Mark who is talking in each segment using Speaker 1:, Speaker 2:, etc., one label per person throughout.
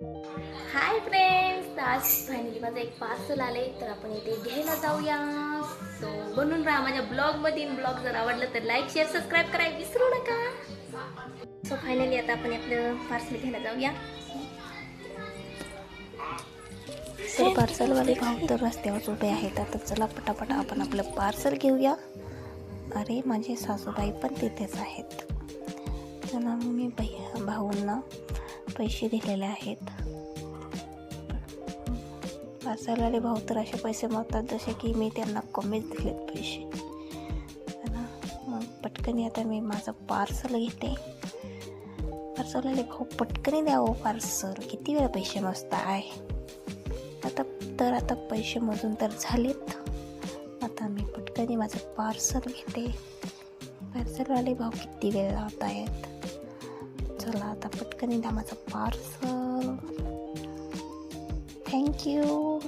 Speaker 1: Hi friends आज finally माझं एक पार्सल आले तर आपण इथे घ्यायला जाऊया. सो बनून राहा माझ्या ब्लॉगमध्ये ब्लॉग जर आवडलं तर लाईक शेअर सबस्क्राईब करायला विसरू नका. सो फायनली आता आपण आपलं पार्सल घ्यायला जाऊया. सो पार्सलवाले भाऊ तर रस्त्यावर उभे आहेत. आता चला पटापट आपण आपलं पार्सल घेऊया. अरे माझे सासूबाई पण तिथेच आहेत. त्यांना मी भैया भाऊंना पैसे दिलेले आहेत. पार्सलवाले भाऊ तर असे पैसे मागतात जसे की मी त्यांना कमीच दिलेत पैसे. मग पटकनी आता मी माझं पार्सल घेते. पार्सलवाले भाऊ पटकनी द्यावं पार्सल किती वेळा पैसे मस्त आहे? आता तर आता पैसे मोजून तर झालेत. आता मी पटकनी माझं पार्सल घेते. पार्सलवाले भाऊ किती वेळ लावत आहेत चला आता पटकन द्या माझं पार्सल थँक्यू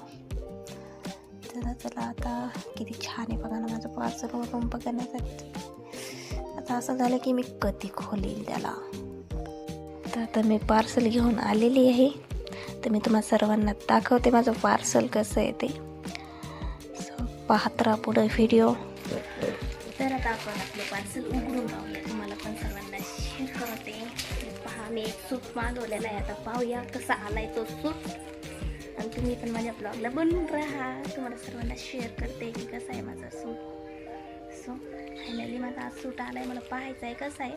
Speaker 1: चला चला आता किती छान आहे बघा ना माझं पार्सल वरून बघण्यासाठी. आता असं झालं की मी कधी खोलील त्याला. तर आता मी पार्सल घेऊन आलेली आहे. तर मी तुम्हाला सर्वांना दाखवते माझं पार्सल कसं आहे ते. सो पाहत राहा पुढं व्हिडिओ तर आता आपण आपलं पार्सल उघडून पाहूया मी एक सूट मागवलेला आहे. आता पाहूया कसा आलाय तो सूट आणि तुम्ही पण माझ्या ब्लॉगला बनवून राहा. तुम्हाला सर्वांना शेअर करते की कसा आहे माझा सूट सो फायनली माझा आज सूट आलाय. मला पाहायचा आहे कसा आहे.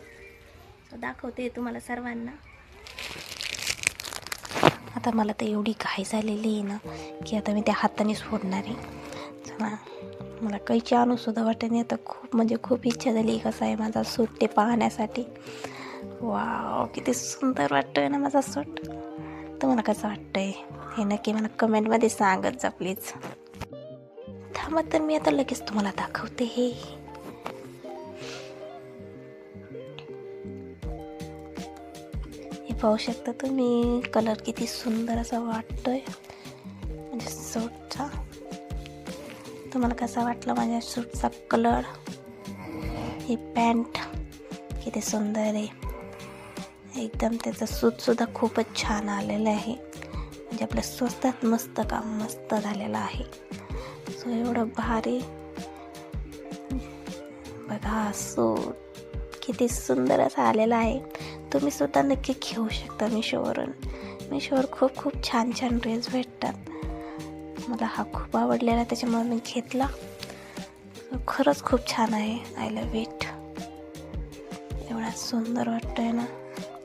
Speaker 1: तो दाखवते तुम्हाला सर्वांना. आता मला तर एवढी घाई झालेली आहे ना की आता मी त्या हातानेच फोडणार आहे. चला मला कैची आणूसुद्धा वाटत नाही आता खूप म्हणजे खूप इच्छा झाली कसा आहे माझा सूट ते पाहण्यासाठी. वाव किती सुंदर वाटतोय ना माझा सूट तुम्हाला कसं वाटतंय? हे नक्की मला कमेंटमध्ये सांगत जा प्लीज थांबा तर मी आता लगेच तुम्हाला दाखवते हे. हे पाहू शकता तुम्ही कलर किती सुंदर असा वाटतोय. म्हणजे सूटचा तुम्हाला कसा वाटला माझ्या सूटचा कलर ही पॅन्ट किती सुंदर आहे. एकदम त्याचं सूतसुद्धा खूपच छान आलेलं आहे. म्हणजे आपल्या स्वस्तात मस्त काम मस्त झालेलं आहे. सो एवढं भारी. बघा सूट किती सुंदर असं आलेलं आहे. तुम्ही सुद्धा नक्की घेऊ शकता मिशोवरून. मिशोवर खूप खूप छान छान ड्रेस भेटतात. मला हा खूप आवडलेला त्याच्यामुळे मी घेतला. खरंच खूप छान आहे. आय लव्ह इट एवढा सुंदर वाटतोय ना.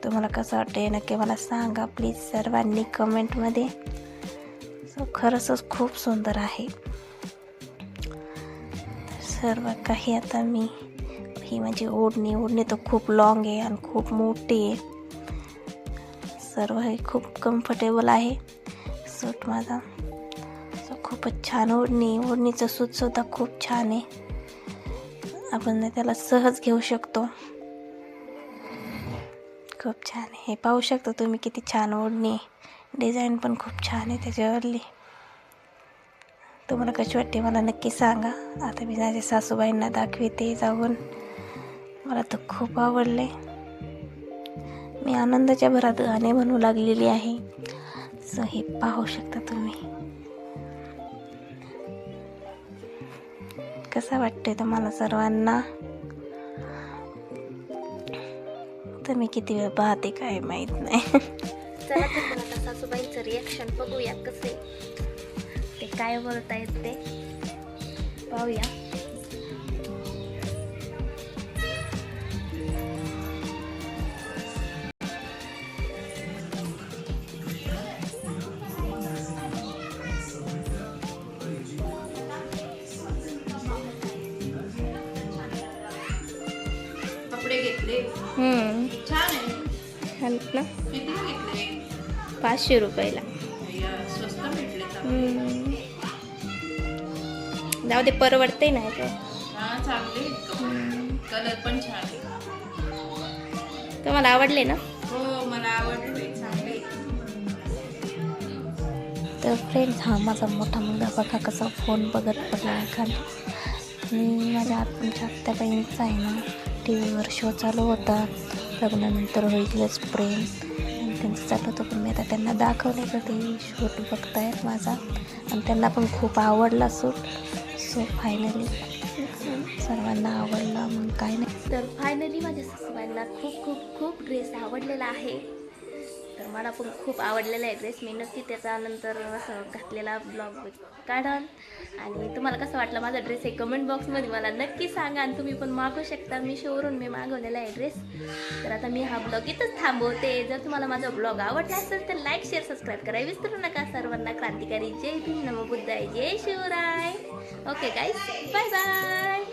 Speaker 1: तुम्हाला कसं वाटते नक्की मला सांगा. प्लीज सर्वांनी कमेंटमध्ये सो खरंच खूप सुंदर आहे. सर्व काही आता मी ही माझी ओढणी ओढणी तर खूप लॉंग आहे आणि खूप मोठी आहे. सर्व हे खूप कम्फर्टेबल आहे. सूट माझा. सो खूपच छान ओढणी ओढणीचं सूटसुद्धा खूप छान आहे. आपण त्याला सहज घेऊ शकतो. खूप छान आहे. हे पाहू शकता तुम्ही किती छान ओढणी डिझाईन पण खूप छान आहे त्याच्यावरली. तुम्हाला कशी वाटते मला नक्की सांगा. आता मी माझ्या सासूबाईंना दाखविते जाऊन. मला तर खूप आवडले मी आनंदाच्या भरात गाणे म्हणू लागलेली आहे. सो हे पाहू शकता तुम्ही. कसा वाटतोय तुम्हाला सर्वांना? तर मी किती वेळ पाहते काय माहीत नाही. चला तर आता सासूबाईंचं रिॲक्शन बघूया कसे ते काय बोलतायत ते. पाहूया.
Speaker 2: कपडे घेतले.
Speaker 1: आहेत ना? पाचशे रुपयाला.
Speaker 2: या, स्वस्त भेटले तर.
Speaker 1: हम्म. जाऊ दे परवडते नाही
Speaker 2: हा कलर पण छान
Speaker 1: तुम्हाला आवडले ना?
Speaker 2: हो मला आवडले चांगले आहेत.
Speaker 1: तर फ्रेंड्स हा माझा मोठा मुलगा बघा कसा फोन बघत पडला आहे खाली. आणि माझ्या आत्मच्या आत्याबाईंचा आहे ना टी व्हीवर शो चालू होता. लग्नानंतर होईलच प्रेम. त्यांचं चालू होतं पण मी आता त्यांना दाखवलं तर ते शूट बघतायत माझा. आणि त्यांना पण खूप आवडला सूट सो फायनली सर्वांना आवडला मग काय नाही.
Speaker 3: तर फायनली माझ्या सासूबाईंना खूप खूप खूप ड्रेस आवडलेला आहे. मला पण खूप आवडलेला आहे ड्रेस. मी नक्की त्याच्यानंतर असं घातलेला ब्लॉग काढन. आणि तुम्हाला कसं वाटलं माझा ड्रेस हे कमेंट बॉक्समध्ये मला नक्की सांगा आणि तुम्ही पण मागवू शकता. मी शोवरून मी मागवलेला आहे ड्रेस. तर आता मी हा ब्लॉग इथंच थांबवते. जर तुम्हाला माझा ब्लॉग आवडला असेल तर लाईक शेअर सबस्क्राईब करायला विसरू नका. सर्वांना क्रांतिकारी जय भीम नमो आहे. जय Shivrai. Okay guys bye bye